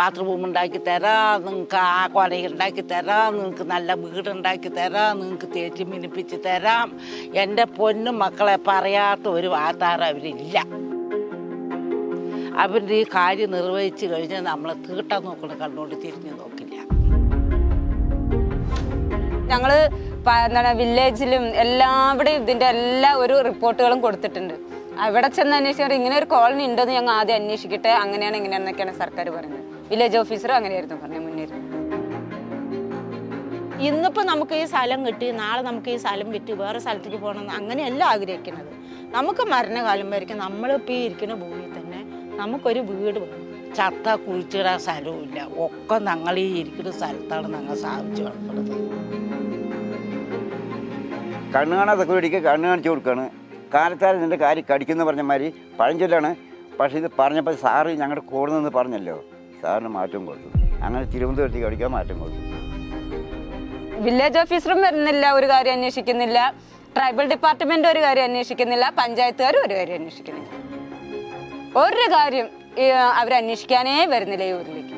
Bathroom ഉണ്ടാക്കി തരാം നിങ്ങൾക്ക് ആ കൊല ഉണ്ടാക്കി തരാം നിങ്ങൾക്ക് നല്ല വീട് ഉണ്ടാക്കി തരാം നിങ്ങൾക്ക് തേച്ച് മിനിപ്പിച്ച് തരാം. എന്റെ പൊന്നും മക്കളെ പറയാത്ത ഒരു വാർത്താരം അവരില്ല. അവരുടെ ഈ കാര്യം നിർവഹിച്ചു കഴിഞ്ഞാൽ നമ്മളെ തീട്ടാൻ നോക്കണം കണ്ണോട് തിരിഞ്ഞു നോക്കില്ല. ഞങ്ങൾ എന്താണ് വില്ലേജിലും എല്ലാവിടെയും ഇതിന്റെ എല്ലാ ഒരു റിപ്പോർട്ടുകളും കൊടുത്തിട്ടുണ്ട്. അവിടെ ചെന്ന് അന്വേഷിച്ചാൽ ഇങ്ങനെ ഒരു കോളനി ഉണ്ടെന്ന് ഞങ്ങൾ ആദ്യം അന്വേഷിക്കട്ടെ അങ്ങനെയാണ് ഇങ്ങനെയാണെന്നൊക്കെയാണ് സർക്കാർ പറയുന്നത്. വില്ലേജ് ഓഫീസറും അങ്ങനെയായിരുന്നു പറഞ്ഞത് മുന്നേ ഇന്നിപ്പോൾ നമുക്ക് ഈ സ്ഥലം കിട്ടി നാളെ നമുക്ക് ഈ സ്ഥലം വിറ്റ് വേറെ സ്ഥലത്തേക്ക് പോകണമെന്ന് അങ്ങനെയല്ല ആഗ്രഹിക്കുന്നത്. നമുക്ക് മരണകാലം വരയ്ക്കും നമ്മളിപ്പോൾ ഈ ഇരിക്കുന്ന ഭൂമിയിൽ തന്നെ നമുക്കൊരു വീട് വേണം. ചത്ത കുഴിച്ചിടാൻ സ്ഥലവുമില്ല. ഒക്കെ ഞങ്ങൾ ഈ ഇരിക്കുന്ന സ്ഥലത്താണ് ഞങ്ങൾ സ്ഥാപിച്ചു കിടക്കുന്നത് കണ്ണു കാണാതൊക്കെ വേടിക്ക് കണ്ണു കാണിച്ചു കൊടുക്കുകയാണ്. കാലത്താൽ നിന്റെ കാര്യം കടിക്കുന്ന പറഞ്ഞ മാതിരി പഴഞ്ചൊല്ലാണ്. പക്ഷേ ഇത് പറഞ്ഞപ്പോൾ സാറ് ഞങ്ങളുടെ കൂടെ പറഞ്ഞല്ലോ. സാറിന് മാറ്റം കൊടുത്തു. അങ്ങനെ തിരുവനന്തപുരത്തേക്ക് അടിക്കാൻ മാറ്റം കൊടുത്തു. വില്ലേജ് ഓഫീസറും വരുന്നില്ല ഒരു കാര്യം അന്വേഷിക്കുന്നില്ല. ട്രൈബൽ ഡിപ്പാർട്ട്മെന്റ് ഒരു കാര്യം അന്വേഷിക്കുന്നില്ല പഞ്ചായത്തുകാരും ഒരു കാര്യം അന്വേഷിക്കുന്നില്ല. ഒരു കാര്യം അവരന്വേഷിക്കാനേ വരുന്നില്ല ഈ ഊരിലേക്ക്.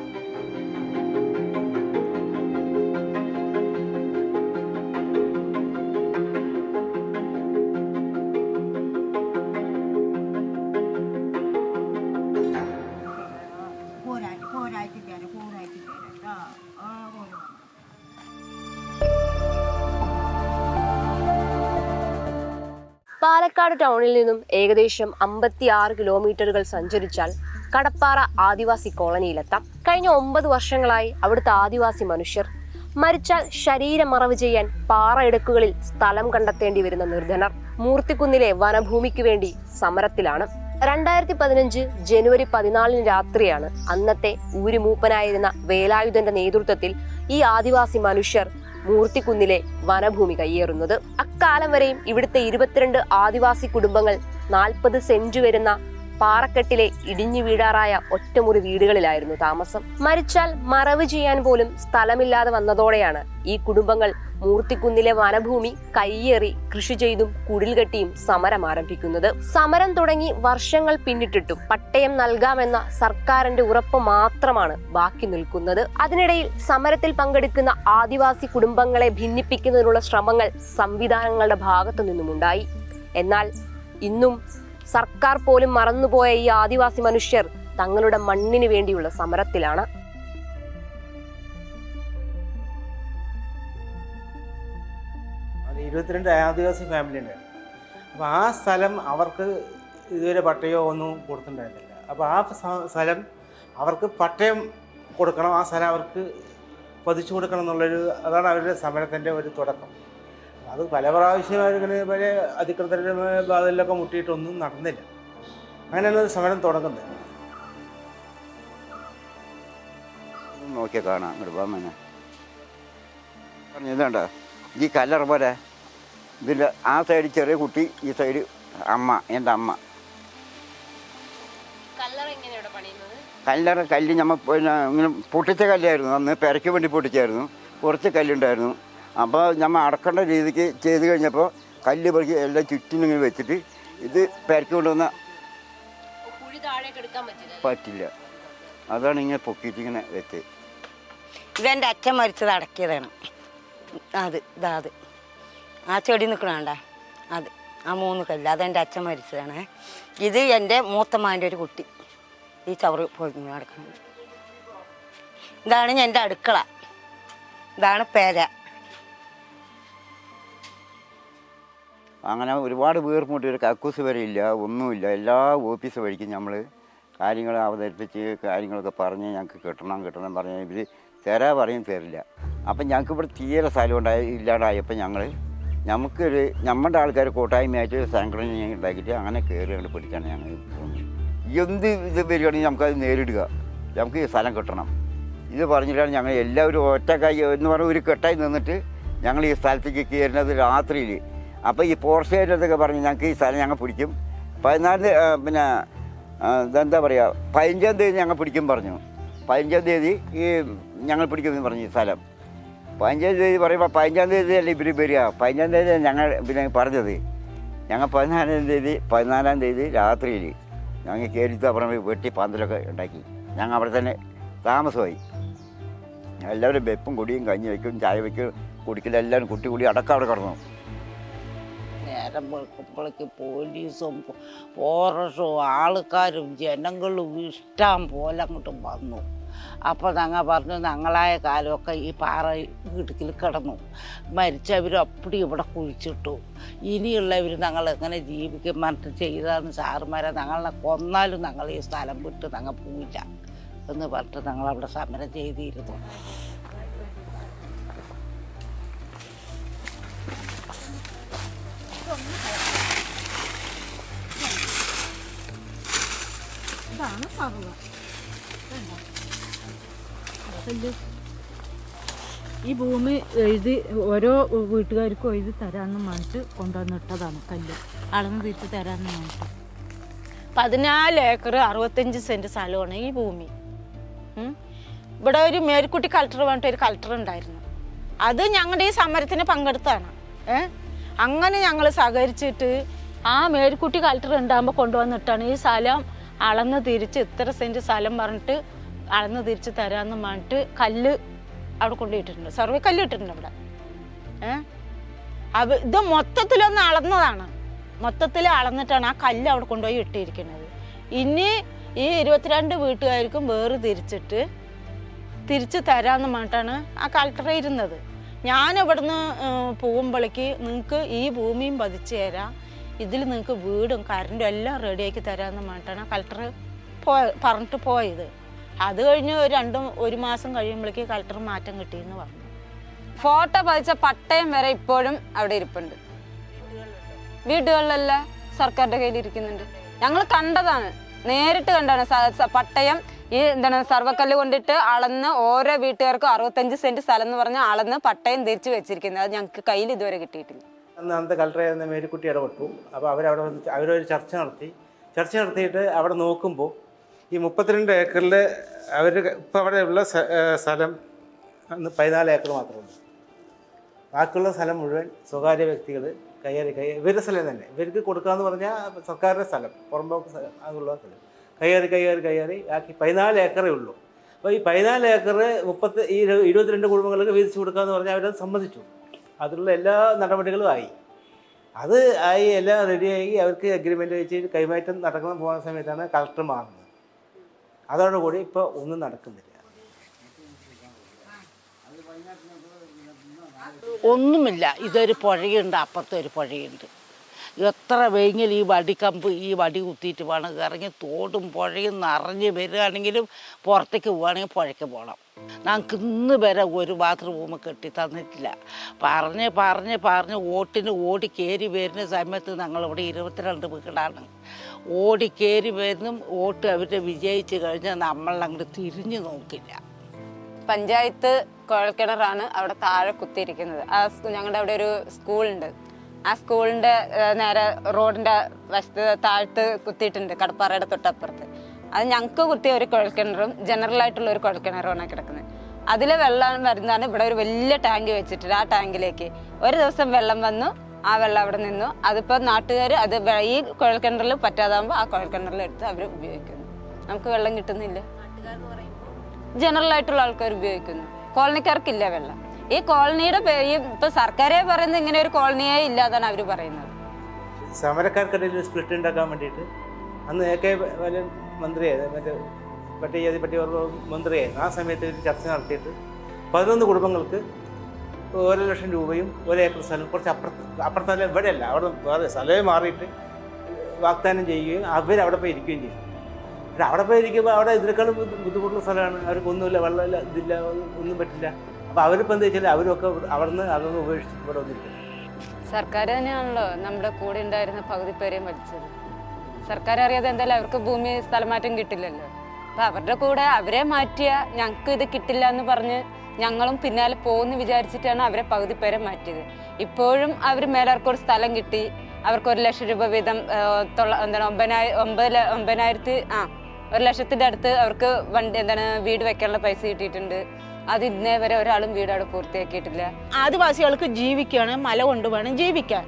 പാലക്കാട് ടൗണിൽ നിന്നും ഏകദേശം അമ്പത്തി ആറ് കിലോമീറ്ററുകൾ സഞ്ചരിച്ചാൽ കടപ്പാറ ആദിവാസി കോളനിയിലെത്താം. കഴിഞ്ഞ ഒമ്പത് വർഷങ്ങളായി അവിടുത്തെ ആദിവാസി മനുഷ്യർ മരിച്ചാൽ ശരീരമറവ് ചെയ്യാൻ പാറയിടുക്കുകളിൽ സ്ഥലം കണ്ടെത്തേണ്ടി വരുന്ന നിർധനർ മൂർത്തിക്കുന്നിലെ വനഭൂമിക്ക് വേണ്ടി സമരത്തിലാണ്. രണ്ടായിരത്തി പതിനഞ്ച് ജനുവരി പതിനാലിന് രാത്രിയാണ് അന്നത്തെ ഊരുമൂപ്പനായിരുന്ന വേലായുധന്റെ നേതൃത്വത്തിൽ ഈ ആദിവാസി മനുഷ്യർ മൂർത്തിക്കുന്നിലെ വനഭൂമി കയ്യേറുന്നത്. അക്കാലം വരെയും ഇവിടുത്തെ ഇരുപത്തിരണ്ട് ആദിവാസി കുടുംബങ്ങൾ നാൽപ്പത് സെന്റ് വരുന്ന പാറക്കെട്ടിലെ ഇടിഞ്ഞു വീഴാറായ ഒറ്റമുറി വീടുകളിലായിരുന്നു താമസം. മരിച്ചാൽ മറവ് ചെയ്യാൻ പോലും സ്ഥലമില്ലാതെ വന്നതോടെയാണ് ഈ കുടുംബങ്ങൾ മൂർത്തിക്കുന്നിലെ വനഭൂമി കയ്യേറി കൃഷി ചെയ്തും കുടിൽ കെട്ടിയും സമരം ആരംഭിക്കുന്നത്. സമരം തുടങ്ങി വർഷങ്ങൾ പിന്നിട്ടിട്ടും പട്ടയം നൽകാമെന്ന സർക്കാരിന്റെ ഉറപ്പ് മാത്രമാണ് ബാക്കി നിൽക്കുന്നത്. അതിനിടയിൽ സമരത്തിൽ പങ്കെടുക്കുന്ന ആദിവാസി കുടുംബങ്ങളെ ഭിന്നിപ്പിക്കുന്നതിനുള്ള ശ്രമങ്ങൾ സംവിധാനങ്ങളുടെ ഭാഗത്തു നിന്നുമുണ്ടായി. എന്നാൽ ഇന്നും സർക്കാർ പോലും മറന്നുപോയ ഈ ആദിവാസി മനുഷ്യർ തങ്ങളുടെ മണ്ണിന് വേണ്ടിയുള്ള സമരത്തിലാണ്. ഇരുപത്തിരണ്ട് ആദിവാസി ഫാമിലി ഉണ്ടായിരുന്നു അപ്പോൾ ആ സ്ഥലം അവർക്ക് ഇതുവരെ പട്ടയോ ഒന്നും കൊടുത്തിട്ടുണ്ടായിരുന്നില്ല. അപ്പോൾ ആ സ്ഥലം അവർക്ക് പട്ടയം കൊടുക്കണം ആ സ്ഥലം അവർക്ക് പതിച്ചു കൊടുക്കണം എന്നുള്ളൊരു അതാണ് അവരുടെ സമരത്തിന്റെ ഒരു തുടക്കം. അത് പല പ്രാവശ്യം അവരിങ്ങനെ പല അധികൃതരുടെ ബാധയിലൊക്കെ മുട്ടിയിട്ടൊന്നും നടന്നില്ല. അങ്ങനെയാണ് ഒരു സമരം തുടങ്ങുന്നത്. നോക്കിയാൽ കാണാം അങ്ങോട്ട് പോകാൻ തന്നെ പറഞ്ഞു ഇതുണ്ട? ഈ കല്ലറ പോലെ ഇതിന്റെ ആ സൈഡ് ചെറിയ കുട്ടി ഈ സൈഡ് അമ്മ എന്റെ അമ്മ. കല്ലറ കല്ല് നമ്മൾ പിന്നെ ഇങ്ങനെ പൊട്ടിച്ച കല്ലായിരുന്നു. അന്ന് പെരയ്ക്ക് വേണ്ടി പൊട്ടിച്ചായിരുന്നു. കുറച്ച് കല്ലുണ്ടായിരുന്നു. അപ്പോൾ നമ്മൾ അടക്കേണ്ട രീതിക്ക് ചെയ്ത് കഴിഞ്ഞപ്പോൾ കല്ല് പെറുക്കി എല്ലാം ചുറ്റിനിങ്ങനെ വെച്ചിട്ട് ഇത് പെരക്കി കൊണ്ടുവന്ന പറ്റില്ല. അതാണ് ഇങ്ങനെ പൊക്കിയിട്ട് ഇങ്ങനെ വെച്ച്. ഇതെന്റെ അച്ഛൻ മരിച്ചത് അടക്കിയതാണ്. അത് ഇതാ അത്. ആ ചെടി നിൽക്കണണ്ട അത് ആ മൂന്ന് കല്ല്. അതെന്റെ അച്ഛൻ മരിച്ചതാണ്. ഇത് എന്റെ മൂത്തമ്മാന്റെ ഒരു കുട്ടി. ഈ ചവറ് പോയി നടക്കുന്നത് ഇതാണ് എന്റെ അടുക്കള. ഇതാണ് പേര. അങ്ങനെ ഒരുപാട് വീർമുട്ടി ഒരു കക്കൂസ് വരെ ഇല്ല ഒന്നുമില്ല. എല്ലാ ഓഫീസ് വഴിക്കും നമ്മൾ കാര്യങ്ങൾ അവതരിപ്പിച്ച് കാര്യങ്ങളൊക്കെ പറഞ്ഞ് ഞങ്ങൾക്ക് കിട്ടണം കിട്ടണം പറഞ്ഞ് ഇവർ തരാ പറയും തരില്ല. അപ്പം ഞങ്ങൾക്ക് ഇവിടെ തീരെ സ്ഥലം ഉണ്ടായി ഇല്ലാണ്ടായപ്പോൾ ഞങ്ങൾ നമുക്കൊരു നമ്മുടെ ആൾക്കാർ കൂട്ടായ്മയായിട്ട് സംഘടന ഉണ്ടാക്കിയിട്ട് അങ്ങനെ കയറി കണ്ട് പിടിച്ചാണ് ഞങ്ങൾ എന്ത് ഇത് വരികയാണെങ്കിൽ നമുക്കത് നേരിടുക. നമുക്ക് ഈ സ്ഥലം കിട്ടണം. ഇത് പറഞ്ഞിട്ടാണ് ഞങ്ങൾ എല്ലാവരും ഒറ്റക്കായി എന്ന് പറഞ്ഞാൽ ഒരു കെട്ടായി നിന്നിട്ട് ഞങ്ങൾ ഈ സ്ഥലത്തേക്ക് കയറുന്നത് രാത്രിയിൽ അപ്പോൾ ഈ പോർച്ചേരത്തൊക്കെ പറഞ്ഞ് ഞങ്ങൾക്ക് ഈ സ്ഥലം ഞങ്ങൾ പിടിക്കും. പതിനാല് പിന്നെ എന്താ പറയുക പതിനഞ്ചാം തീയതി ഞങ്ങൾ പിടിക്കും പറഞ്ഞു. പതിനഞ്ചാം തീയതി ഈ ഞങ്ങൾ പിടിക്കുമെന്ന് പറഞ്ഞു ഈ സ്ഥലം. പതിനഞ്ചാം തീയതി പറയുമ്പോൾ പതിനഞ്ചാം തീയതി അല്ലേ ഇവർ വരിക? പതിനഞ്ചാം തീയതി ഞങ്ങൾ പിന്നെ പറഞ്ഞത്. ഞങ്ങൾ പതിനാലാം തീയതി പതിനാലാം തീയതി രാത്രിയിൽ ഞങ്ങൾ കയറിത്ത് അപ്പുറം വെട്ടി പന്തലൊക്കെ ഉണ്ടാക്കി. ഞങ്ങൾ അവിടെ തന്നെ താമസമായി. എല്ലാവരും വെപ്പും കുടിയും കഞ്ഞി വയ്ക്കും ചായ വയ്ക്കും കുടിക്കലും എല്ലാവരും കുട്ടി കുടി അടക്കം അവിടെ കിടന്നു. നേരം പോലീസും ഫോറസ്റ്റും ആൾക്കാരും ജനങ്ങളും ഇഷ്ടം പോലെ അങ്ങോട്ട് വന്നു. അപ്പോൾ ഞങ്ങൾ പറഞ്ഞു ഞങ്ങളായ കാലമൊക്കെ ഈ പാറ ഇടുക്കിൽ കിടന്നു. മരിച്ചവരും അപ്പടി ഇവിടെ കുഴിച്ചിട്ടു. ഇനിയുള്ളവർ ഞങ്ങൾ എങ്ങനെ ജീവിക്കും മറ്റു ചെയ്താന്ന് സാറുമാരെ ഞങ്ങളെ കൊന്നാലും ഞങ്ങൾ ഈ സ്ഥലം വിട്ട് ഞങ്ങൾ പോയില്ല എന്ന് പറഞ്ഞിട്ട് ഞങ്ങളവിടെ സമരം ചെയ്തിരുന്നു. ഈ ഭൂമി എഴുതി ഓരോ വീട്ടുകാർക്കും എഴുതി തരാമെന്ന് പറഞ്ഞിട്ട് കൊണ്ടുവന്നിട്ടതാണ് കല്ല്. അളന്ന് തിരിച്ച് തരാമെന്ന് പറഞ്ഞിട്ട്. പതിനാല് ഏക്കർ അറുപത്തഞ്ച് സെന്റ് സ്ഥലമാണ് ഈ ഭൂമി. ഇവിടെ ഒരു മേൽക്കുട്ടി കളക്ടർ പറഞ്ഞിട്ട് ഒരു കളക്ടർ ഉണ്ടായിരുന്നു. അത് ഞങ്ങളുടെ ഈ സമരത്തിന് പങ്കെടുത്താണ് ഏ? അങ്ങനെ ഞങ്ങൾ സഹകരിച്ചിട്ട് ആ മേൽക്കുട്ടി കലക്ടർ ഉണ്ടാകുമ്പോൾ കൊണ്ടുവന്നിട്ടാണ് ഈ സ്ഥലം അളന്ന് തിരിച്ച് ഇത്ര സെന്റ് സ്ഥലം പറഞ്ഞിട്ട് അളന്ന് തിരിച്ച് തരാമെന്ന് പറഞ്ഞിട്ട് കല്ല് അവിടെ കൊണ്ടുപോയിട്ടുണ്ട്. സർവേ കല്ല് ഇട്ടിട്ടുണ്ട് അവിടെ. ഏ? അവ ഇത് മൊത്തത്തിലൊന്ന് അളന്നതാണ്. മൊത്തത്തിൽ അളന്നിട്ടാണ് ആ കല്ല് അവിടെ കൊണ്ടുപോയി ഇട്ടിരിക്കുന്നത്. ഇനി ഈ ഇരുപത്തിരണ്ട് വീട്ടുകാർക്കും വേറെ തിരിച്ചിട്ട് തിരിച്ച് തരാമെന്ന് പറഞ്ഞിട്ടാണ് ആ കളക്ടർ ഇരുന്നത്. ഞാൻ ഇവിടുന്ന് പോകുമ്പോഴേക്ക് നിങ്ങൾക്ക് ഈ ഭൂമിയും പതിച്ചു തരാം. ഇതിൽ നിങ്ങൾക്ക് വീടും കറണ്ടും എല്ലാം റെഡിയാക്കി തരാമെന്ന് പറഞ്ഞിട്ടാണ് കലക്ടർ പോ പറഞ്ഞിട്ട് പോയത്. അത് കഴിഞ്ഞ് ഒരു രണ്ടും ഒരു മാസം കഴിയുമ്പോഴേക്ക് കളക്ടർ മാറ്റം കിട്ടിയെന്ന് പറഞ്ഞു. ഫോട്ടോ പതിച്ച പട്ടയം വരെ ഇപ്പോഴും അവിടെ ഇരിപ്പുണ്ട്. വീടുകളിലല്ല സർക്കാരിന്റെ കയ്യിൽ ഇരിക്കുന്നുണ്ട് ഞങ്ങൾ കണ്ടതാണ് നേരിട്ട് കണ്ടാണ് പട്ടയം ഈ എന്താണ് സർവക്കല്ല് കൊണ്ടിട്ട് അളന്ന് ഓരോ വീട്ടുകാർക്കും അറുപത്തഞ്ച് സെന്റ് സ്ഥലം എന്ന് പറഞ്ഞ് അളന്ന് പട്ടയം തിരിച്ചു വെച്ചിരിക്കുന്നത്. അത് ഞങ്ങൾക്ക് കയ്യിൽ ഇതുവരെ കിട്ടിയിട്ടില്ല. അന്ന് അന്നത്തെ കളക്ടറായിരുന്ന മേരിക്കുട്ടി ഇടപെട്ടു അപ്പോൾ അവരവിടെ വന്ന് അവരൊരു ചർച്ച നടത്തി. ചർച്ച നടത്തിയിട്ട് അവിടെ നോക്കുമ്പോൾ ഈ മുപ്പത്തിരണ്ട് ഏക്കറിൽ അവർ ഇപ്പോൾ അവിടെ ഉള്ള സ്ഥലം അന്ന് പതിനാല് ഏക്കർ മാത്രമുണ്ട്. ബാക്കിയുള്ള സ്ഥലം മുഴുവൻ സ്വകാര്യ വ്യക്തികൾ കയ്യേറി കൈ ഇവരുടെ സ്ഥലം തന്നെ. ഇവർക്ക് കൊടുക്കാന്ന് പറഞ്ഞാൽ സർക്കാരിന്റെ സ്ഥലം. പുറമ്പോക്ക് അതുള്ള സ്ഥലം. കയ്യേറി കയ്യേറി കയ്യേറി ആക്കി പതിനാല് ഏക്കറേ ഉള്ളൂ. അപ്പോൾ ഈ പതിനാല് ഏക്കർ മുപ്പത്തി ഈ ഇരു- ഇരുപത്തിരണ്ട് കുടുംബങ്ങൾക്ക് വീതിച്ചു കൊടുക്കാന്ന് പറഞ്ഞാൽ അവരത് സമ്മതിച്ചു. അതിലുള്ള എല്ലാ നടപടികളും ആയി. അത് ആയി എല്ലാം റെഡിയായി അവർക്ക് അഗ്രിമെന്റ് വെച്ച് കൈമാറ്റം നടക്കുന്ന പോകുന്ന സമയത്താണ് കളക്ടർ മാറുന്നത്. അതോടുകൂടി ഇപ്പോൾ ഒന്നും നടക്കുന്നില്ല. ഒന്നുമില്ല. ഇതൊരു പുഴയുണ്ട് അപ്പുറത്തൊരു പുഴയുണ്ട്. എത്ര വെയിൽ ഈ വടിക്കമ്പ് ഈ വടി കുത്തിയിട്ട് വേണം ഇറങ്ങി തോടും പുഴയും നിറഞ്ഞ് വരികയാണെങ്കിലും പുറത്തേക്ക് പോവുകയാണെങ്കിൽ പുഴയ്ക്ക് പോകണം. ഞങ്ങൾക്ക് ഇന്ന് വരെ ഒരു ബാത്റൂം കെട്ടി തന്നിട്ടില്ല. പറഞ്ഞ് പറഞ്ഞ് പറഞ്ഞ് ഓട്ടിന് ഓടി കയറി വരുന്ന സമയത്ത് ഞങ്ങളിവിടെ ഇരുപത്തിരണ്ട് വീടാണ്. ഓടി കയറി വരുന്നും ഓട്ട് അവരെ വിജയിച്ച് കഴിഞ്ഞാൽ നമ്മളങ്ങോട്ട് തിരിഞ്ഞു നോക്കില്ല. പഞ്ചായത്ത് കുഴൽക്കിണറാണ് അവിടെ താഴെ കുത്തിയിരിക്കുന്നത്. ആ ഞങ്ങളുടെ അവിടെ ഒരു സ്കൂളുണ്ട്. ആ സ്കൂളിന്റെ നേരെ റോഡിന്റെ വശത്ത് താഴ്ത്ത് കുത്തിയിട്ടുണ്ട് കടപ്പാറയുടെ തൊട്ടപ്പുറത്ത്. അത് ഞങ്ങൾക്ക് കുത്തിയ ഒരു കുഴൽക്കിണറും ജനറൽ ആയിട്ടുള്ള ഒരു കുഴൽക്കിണറുമാണ് കിടക്കുന്നത്. അതിലെ വെള്ളം വരുന്നതാണ് ഇവിടെ ഒരു വലിയ ടാങ്ക് വെച്ചിട്ടുണ്ട് ആ ടാങ്കിലേക്ക്. ഒരു ദിവസം വെള്ളം വന്നു ആ വെള്ളം അവിടെ നിന്നു. അതിപ്പോൾ നാട്ടുകാർ അത് ഈ കുഴൽക്കിണറിൽ പറ്റാതാകുമ്പോൾ ആ കുഴൽക്കിണറിൽ എടുത്ത് അവർ ഉപയോഗിക്കുന്നു. നമുക്ക് വെള്ളം കിട്ടുന്നില്ല. ജനറൽ ആയിട്ടുള്ള ആൾക്കാർ ഉപയോഗിക്കുന്നു. കോളനിക്കാർക്കില്ല വെള്ളം. ഈ കോളനിയുടെ ഇപ്പൊ സർക്കാരെ പറയുന്നത് ഇങ്ങനെ ഒരു കോളനിയെ ഇല്ലാതാണ് അവർ പറയുന്നത്. സമരക്കാർക്കിടയിൽ സ്പ്ലിറ്റ് ഉണ്ടാക്കാൻ വേണ്ടിയിട്ട് അന്ന് എ കെ മന്ത്രിയായിരുന്നു മറ്റേ പട്ടികജാതി പട്ടികവർഗ മന്ത്രിയായിരുന്നു ആ സമയത്ത് ചർച്ച നടത്തിയിട്ട് പതിനൊന്ന് കുടുംബങ്ങൾക്ക് ഓരോ ലക്ഷം രൂപയും ഒരു ഏക്കർ സ്ഥലം കുറച്ച് അപ്പുറത്ത് അപ്പുറത്തല്ല ഇവിടെയല്ല അവിടെ വേറെ സ്ഥലമേ മാറിയിട്ട് വാഗ്ദാനം ചെയ്യുകയും അവരവിടെ പോയി ഇരിക്കുകയും ചെയ്യും പക്ഷേ അവിടെ പോയി ഇരിക്കുമ്പോൾ അവിടെ ഇതിനേക്കാളും ബുദ്ധി- ബുദ്ധിമുട്ടുള്ള സ്ഥലമാണ്. അവർക്ക് ഒന്നുമില്ല വെള്ളമില്ല ഇതില്ല ഒന്നും പറ്റില്ല. അപ്പോൾ അവരിപ്പോൾ എന്താ വെച്ചാൽ അവരൊക്കെ അവിടുന്ന് അതൊന്നും ഉപേക്ഷിച്ച് ഇവിടെ വന്നിരിക്കുന്നു. സർക്കാർ തന്നെയാണല്ലോ നമ്മുടെ കൂടെ ഉണ്ടായിരുന്ന പകുതി പേരെയും വലിച്ചത്. സർക്കാർ അറിയാതെ എന്തായാലും അവർക്ക് ഭൂമി സ്ഥലമാറ്റം കിട്ടില്ലല്ലോ. അപ്പൊ അവരുടെ കൂടെ അവരെ മാറ്റിയ ഞങ്ങൾക്ക് ഇത് കിട്ടില്ല എന്ന് പറഞ്ഞ് ഞങ്ങളും പിന്നാലെ പോകുന്നു വിചാരിച്ചിട്ടാണ് അവരെ പകുതി പേരെ മാറ്റിയത്. ഇപ്പോഴും അവർ മേലാർക്കൊരു സ്ഥലം കിട്ടി. അവർക്ക് ഒരു ലക്ഷം രൂപ വീതം എന്താണ് ഒമ്പതിനായി ഒമ്പത് ഒമ്പതിനായിരത്തി ആ ഒരു ലക്ഷത്തിന്റെ അടുത്ത് അവർക്ക് വണ്ടി എന്താണ് വീട് വെക്കാനുള്ള പൈസ കിട്ടിയിട്ടുണ്ട്. അത് ഇന്നേ വരെ ഒരാളും വീട് അവിടെ പൂർത്തിയാക്കിയിട്ടില്ല. ആദിവാസികൾക്ക് ജീവിക്കുകയാണ് മല കൊണ്ട് വേണം ജീവിക്കാൻ.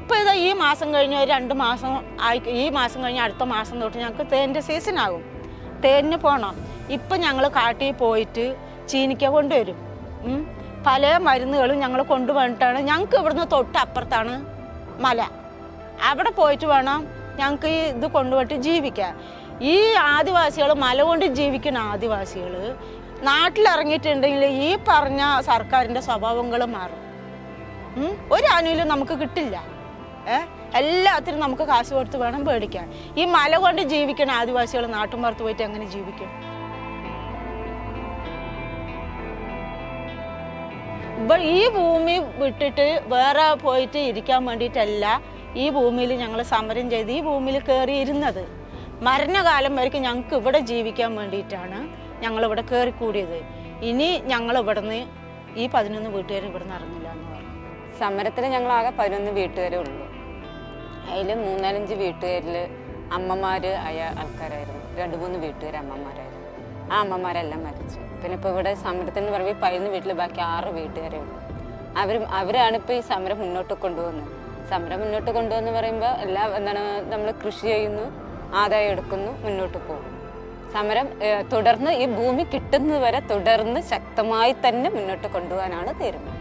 ഇപ്പൊ ഇതാ ഈ മാസം കഴിഞ്ഞ് രണ്ട് മാസം ആയി ഈ മാസം കഴിഞ്ഞ അടുത്ത മാസം തൊട്ട് ഞങ്ങൾക്ക് തേന്റെ സീസൺ ആകും. തേനിന് പോകണം ഇപ്പം ഞങ്ങൾ കാട്ടിൽ പോയിട്ട് ചീനിക്ക കൊണ്ടുവരും. പല മരുന്നുകളും ഞങ്ങൾ കൊണ്ടുവന്നിട്ടാണ്. ഞങ്ങൾക്ക് ഇവിടുന്ന് തൊട്ട് അപ്പുറത്താണ് മല. അവിടെ പോയിട്ട് വേണം ഞങ്ങൾക്ക് ഇത് കൊണ്ടുപോയിട്ട് ജീവിക്കാം ഈ ആദിവാസികൾ മല കൊണ്ട് ജീവിക്കുന്ന ആദിവാസികൾ നാട്ടിലിറങ്ങിയിട്ടുണ്ടെങ്കിൽ ഈ പറഞ്ഞ സർക്കാരിന്റെ സ്വഭാവങ്ങൾ മാറും. ഒരു ആനുകൂല്യം നമുക്ക് കിട്ടില്ല. ഏ? എല്ലാത്തിനും നമുക്ക് കാശ് കൊടുത്ത് വേണം പേടിക്കാൻ. ഈ മല കൊണ്ട് ജീവിക്കണ ആദിവാസികൾ നാട്ടുമ്പുറത്ത് പോയിട്ട് എങ്ങനെ ജീവിക്കും? ഇവ- ഈ ഭൂമി വിട്ടിട്ട് വേറെ പോയിട്ട് ഇരിക്കാൻ വേണ്ടിയിട്ടല്ല ഈ ഭൂമിയിൽ ഞങ്ങൾ സമരം ചെയ്ത് ഈ ഭൂമിയിൽ കയറി ഇരുന്നത് മരണകാലം വരെയ്ക്ക് ഞങ്ങൾക്ക് ഇവിടെ ജീവിക്കാൻ വേണ്ടിയിട്ടാണ്. ഞങ്ങൾ ഇവിടെ കയറി കൂടിയത് ഇനി ഞങ്ങൾ ഇവിടുന്ന് ഈ പതിനൊന്ന് വീട്ടുകാർ ഇവിടുന്ന് ഇറങ്ങില്ല എന്ന് പറഞ്ഞു. സമരത്തിൽ ഞങ്ങൾ ആകെ പതിനൊന്ന് വീട്ടുകാരേ ഉള്ളൂ. അതിൽ മൂന്നാലഞ്ച് വീട്ടുകാരിൽ അമ്മമാർ ആയ ആൾക്കാരായിരുന്നു. രണ്ട് മൂന്ന് വീട്ടുകാർ അമ്മമാരായിരുന്നു. ആ അമ്മമാരെല്ലാം മരിച്ചു. പിന്നെ ഇപ്പോൾ ഇവിടെ സമരത്തിൽ എന്ന് പറയുമ്പോൾ പതിനൊന്ന് വീട്ടിൽ ബാക്കി ആറ് വീട്ടുകാരേ ഉള്ളൂ. അവർ അവരാണ് ഇപ്പോൾ ഈ സമരം മുന്നോട്ട് കൊണ്ടുപോകുന്നത് സമരം മുന്നോട്ട് കൊണ്ടുപോകുന്ന പറയുമ്പോൾ എല്ലാം എന്താണ് നമ്മൾ കൃഷി ചെയ്യുന്നു ആദായം എടുക്കുന്നു മുന്നോട്ട് പോകും സമരം തുടർന്ന് ഈ ഭൂമി കിട്ടുന്നതുവരെ തുടർന്ന് ശക്തമായി തന്നെ മുന്നോട്ട് കൊണ്ടുപോകാനാണ് തീരുമാനം.